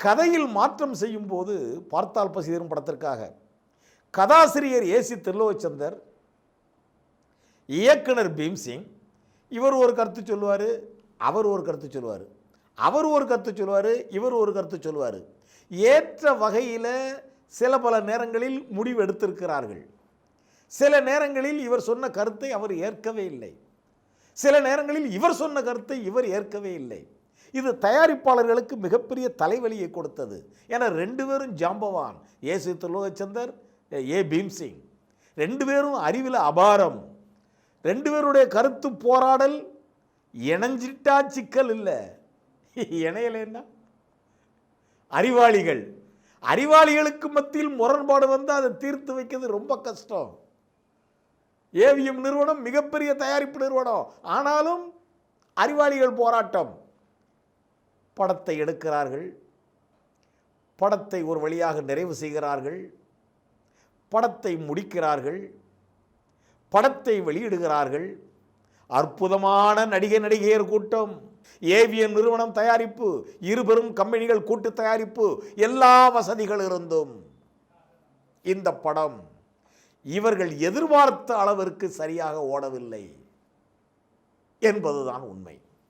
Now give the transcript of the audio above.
கதையில் மாற்றம் செய்யும் போது பார்த்தால் பசிதரும் படத்திற்காக. கதாசிரியர் ஏசி திருலோச்சந்தர் இயக்குனர் பீம்சிங் இவர் ஒரு கருத்து சொல்லுவார் அவர் ஒரு கருத்து சொல்லுவார் அவர் ஒரு கருத்து சொல்லுவார் இவர் ஒரு கருத்து சொல்லுவார். ஏற்ற வகையில் சில பல நேரங்களில் முடிவு எடுத்திருக்கிறார்கள் சில நேரங்களில் இவர் சொன்ன கருத்தை அவர் ஏற்கவே இல்லை. சில நேரங்களில் இவர் சொன்ன கருத்தை இவர் ஏற்கவே இல்லை. இது தயாரிப்பாளர்களுக்கு மிகப்பெரிய தலைவலியை கொடுத்தது. ஏன்னா ரெண்டு பேரும் ஜாம்பவான். ஏசு திருலோகச்சந்தர் ஏ பீம்சிங். ரெண்டு பேரும் அறிவில் அபாரம். ரெண்டு பேருடைய கருத்து போராடல் இணைஞ்சிட்டா சிக்கல் இல்லை. இணையலைன்னா அறிவாளிகள். அறிவாளிகளுக்கு மத்தியில் முரண்பாடு வந்து அதை தீர்த்து வைக்கிறது ரொம்ப கஷ்டம். ஏவிஎம் நிறுவனம் மிகப்பெரிய தயாரிப்பு நிறுவனம். ஆனாலும் அறிவாளிகள் போராட்டம். படத்தை எடுக்கிறார்கள். படத்தை ஒரு வழியாக நிறைவு செய்கிறார்கள். படத்தை முடிக்கிறார்கள். படத்தை வெளியிடுகிறார்கள். அற்புதமான நடிகை நடிகையர் கூட்டம். ஏவிஎன் நிறுவனம் தயாரிப்பு. இருபெரும் கம்பெனிகள் கூட்டு தயாரிப்பு. எல்லா வசதிகள் இருந்தும். இந்த படம் இவர்கள் எதிர்பார்த்த அளவிற்கு சரியாக ஓடவில்லை என்பதுதான் உண்மை.